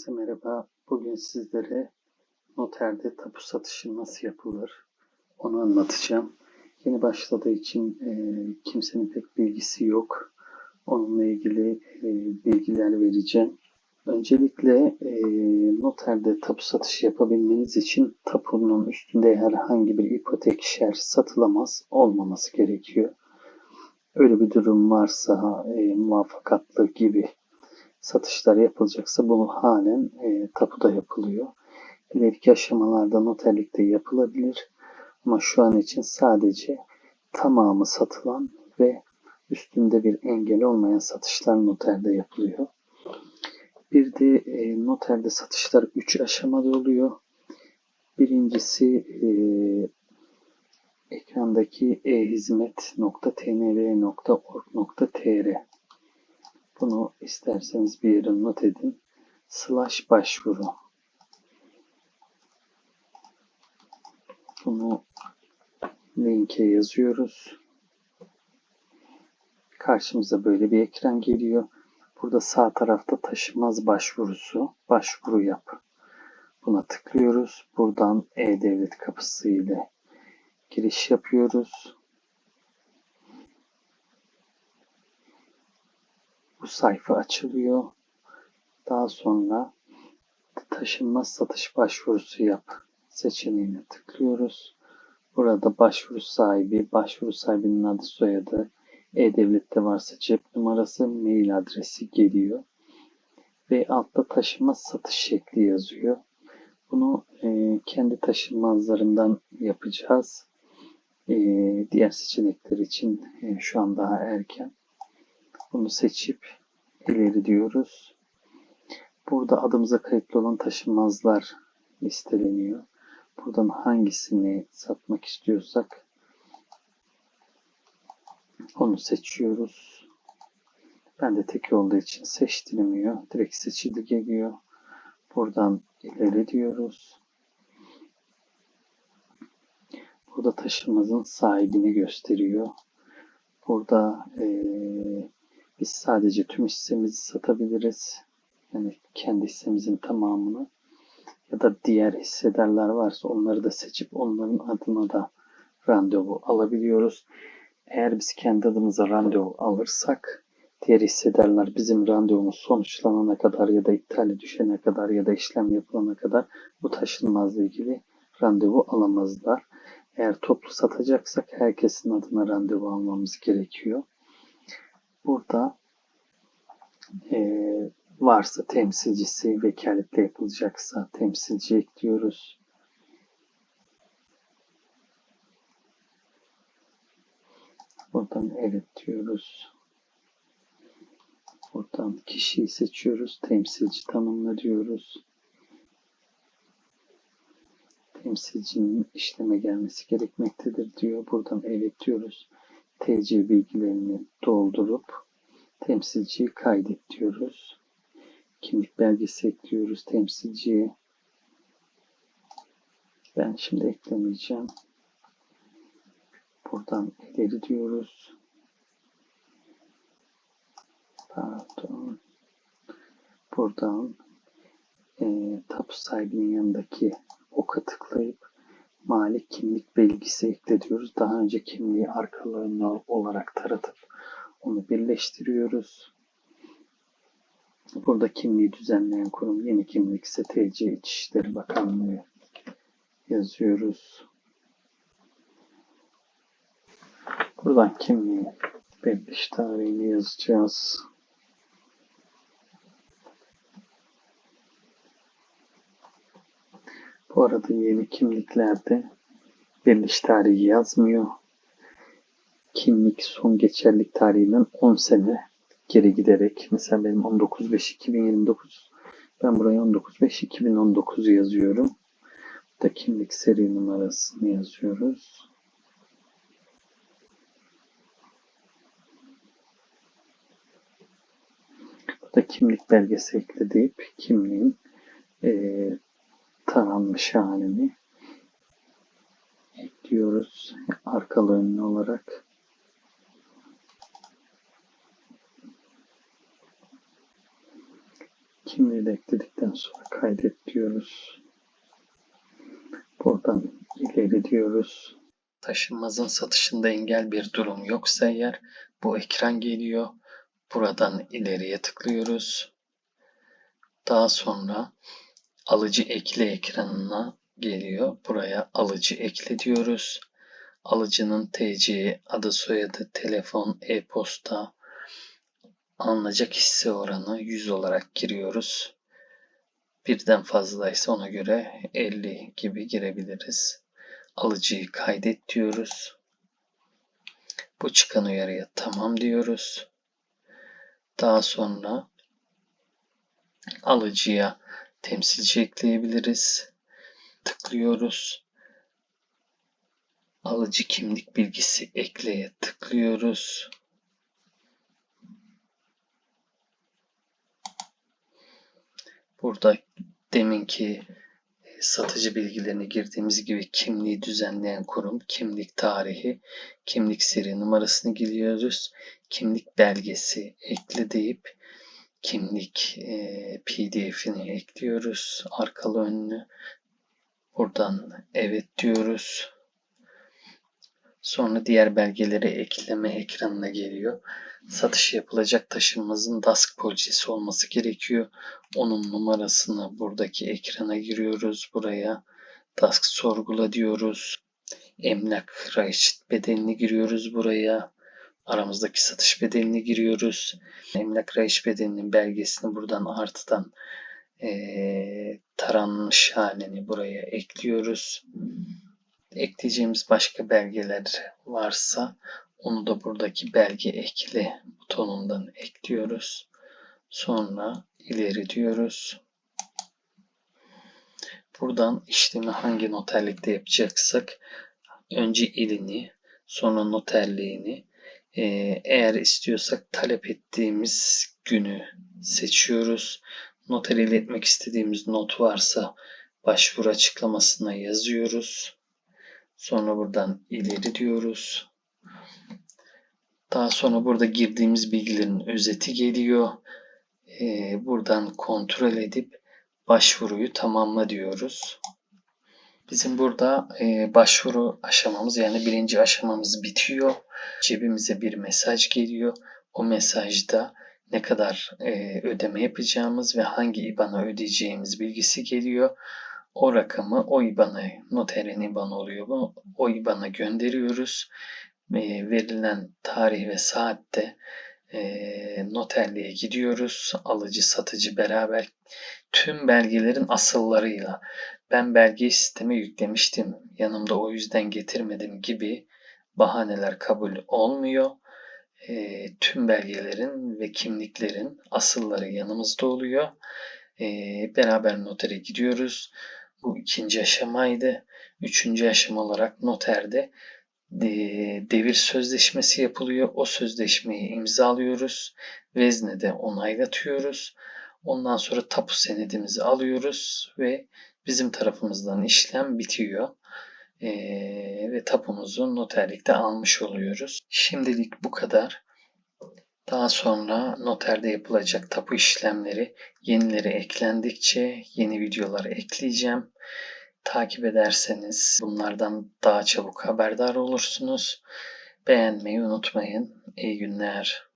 Herkese merhaba. Bugün sizlere noterde tapu satışı nasıl yapılır onu anlatacağım. Yeni başladığı için e, kimsenin pek bilgisi yok. Onunla ilgili e, bilgiler vereceğim. Öncelikle e, noterde tapu satışı yapabilmeniz için tapunun üstünde herhangi bir ipotek şer satılamaz olmaması gerekiyor. Öyle bir durum varsa e, muvaffakatlı gibi satışlar yapılacaksa bu halen e, tapuda yapılıyor. İleriki aşamalarda noterlikte yapılabilir. Ama şu an için sadece tamamı satılan ve üstünde bir engel olmayan satışlar noterde yapılıyor. Bir de e, noterde satışlar 3 aşamada oluyor. Birincisi e, ekrandaki e-hizmet.tnv.org.tr bunu isterseniz bir yere not edin. Slash başvuru. Bunu linke yazıyoruz. Karşımıza böyle bir ekran geliyor. Burada sağ tarafta taşınmaz başvurusu. Başvuru yap. Buna tıklıyoruz. Buradan e-devlet kapısı ile giriş yapıyoruz. Bu sayfa açılıyor. Daha sonra taşınmaz satış başvurusu yap seçeneğine tıklıyoruz. Burada başvuru sahibi, başvuru sahibinin adı soyadı, e-devlette varsa cep numarası, mail adresi geliyor. Ve altta taşınmaz satış şekli yazıyor. Bunu e, kendi taşınmazlarından yapacağız. E, diğer seçenekler için e, şu an daha erken. Bunu seçip ileri diyoruz. Burada adımıza kayıtlı olan taşınmazlar listeleniyor. Buradan hangisini satmak istiyorsak onu seçiyoruz. Ben de tek olduğu için seçtirilmiyor. Direkt seçili geliyor. Buradan ileri diyoruz. Burada taşımazın sahibini gösteriyor. Burada ee, biz sadece tüm hissemizi satabiliriz. Yani kendi hissemizin tamamını ya da diğer hissedarlar varsa onları da seçip onların adına da randevu alabiliyoruz. Eğer biz kendi adımıza randevu alırsak diğer hissedarlar bizim randevumuz sonuçlanana kadar ya da iptale düşene kadar ya da işlem yapılana kadar bu taşınmazla ilgili randevu alamazlar. Eğer toplu satacaksak herkesin adına randevu almamız gerekiyor. Burada e, varsa temsilcisi vekaletle yapılacaksa temsilci ekliyoruz. Buradan evet diyoruz. Buradan kişiyi seçiyoruz. Temsilci tanımla diyoruz. Temsilcinin işleme gelmesi gerekmektedir diyor. Buradan evet diyoruz. TC bilgilerini doldurup temsilciyi kaydet diyoruz. Kimlik belgesi ekliyoruz temsilciye. Ben şimdi eklemeyeceğim. Buradan ileri diyoruz. Pardon. Buradan e, tapu sahibinin yanındaki oka tıklayıp malik kimlik belgesi ekle diyoruz. Daha önce kimliği arkalarına olarak taratıp onu birleştiriyoruz. Burada kimliği düzenleyen kurum yeni kimlik ise TC İçişleri Bakanlığı yazıyoruz. Buradan kimliği belirtiş tarihini yazacağız. Bu arada yeni kimliklerde veriliş tarihi yazmıyor. Kimlik son geçerlik tarihinden 10 sene geri giderek mesela benim 19.5.2029 ben buraya 19.5.2019 yazıyorum. Da kimlik seri numarasını yazıyoruz. Burada kimlik belgesi ekle deyip kimliğin e, taranmış halini ekliyoruz arkalı önlü olarak. Kimliği de ekledikten sonra kaydet diyoruz. Buradan ileri diyoruz. Taşınmazın satışında engel bir durum yoksa eğer bu ekran geliyor. Buradan ileriye tıklıyoruz. Daha sonra alıcı ekle ekranına geliyor. Buraya alıcı ekle diyoruz. Alıcının TC, adı soyadı, telefon, e-posta, alınacak hisse oranı 100 olarak giriyoruz. Birden fazlaysa ona göre 50 gibi girebiliriz. Alıcıyı kaydet diyoruz. Bu çıkan uyarıya tamam diyoruz. Daha sonra alıcıya temsilci ekleyebiliriz. Tıklıyoruz. Alıcı kimlik bilgisi ekleye tıklıyoruz. Burada deminki satıcı bilgilerini girdiğimiz gibi kimliği düzenleyen kurum, kimlik tarihi, kimlik seri numarasını giriyoruz. Kimlik belgesi ekle deyip kimlik e, pdf'ini ekliyoruz. Arkalı önlü. Buradan evet diyoruz. Sonra diğer belgeleri ekleme ekranına geliyor. Satış yapılacak taşınmazın DASK polisisi olması gerekiyor. Onun numarasını buradaki ekrana giriyoruz. Buraya DASK sorgula diyoruz. Emlak rayçit bedelini giriyoruz buraya. Aramızdaki satış bedelini giriyoruz. Emlak rayış bedelinin belgesini buradan artıdan e, taranmış halini buraya ekliyoruz ekleyeceğimiz başka belgeler varsa onu da buradaki belge ekle butonundan ekliyoruz. Sonra ileri diyoruz. Buradan işlemi hangi noterlikte yapacaksak önce ilini sonra noterliğini e, eğer istiyorsak talep ettiğimiz günü seçiyoruz. Noter iletmek istediğimiz not varsa başvuru açıklamasına yazıyoruz. Sonra buradan ileri diyoruz. Daha sonra burada girdiğimiz bilgilerin özeti geliyor. Ee, buradan kontrol edip başvuruyu tamamla diyoruz. Bizim burada e, başvuru aşamamız yani birinci aşamamız bitiyor. Cebimize bir mesaj geliyor. O mesajda ne kadar e, ödeme yapacağımız ve hangi IBAN'a ödeyeceğimiz bilgisi geliyor. O rakamı o IBAN'a, noterin IBAN oluyor bu. O IBAN'a gönderiyoruz. E, verilen tarih ve saatte e, noterliğe gidiyoruz. Alıcı satıcı beraber tüm belgelerin asıllarıyla. Ben belgeyi sisteme yüklemiştim. Yanımda o yüzden getirmedim gibi bahaneler kabul olmuyor. E, tüm belgelerin ve kimliklerin asılları yanımızda oluyor. E, beraber notere gidiyoruz. Bu ikinci aşamaydı. Üçüncü aşama olarak noterde e, devir sözleşmesi yapılıyor. O sözleşmeyi imzalıyoruz. Veznede onaylatıyoruz. Ondan sonra tapu senedimizi alıyoruz ve bizim tarafımızdan işlem bitiyor. Ee, ve tapumuzu noterlikte almış oluyoruz. Şimdilik bu kadar. Daha sonra noterde yapılacak tapu işlemleri yenileri eklendikçe yeni videolar ekleyeceğim. Takip ederseniz bunlardan daha çabuk haberdar olursunuz. Beğenmeyi unutmayın. İyi günler.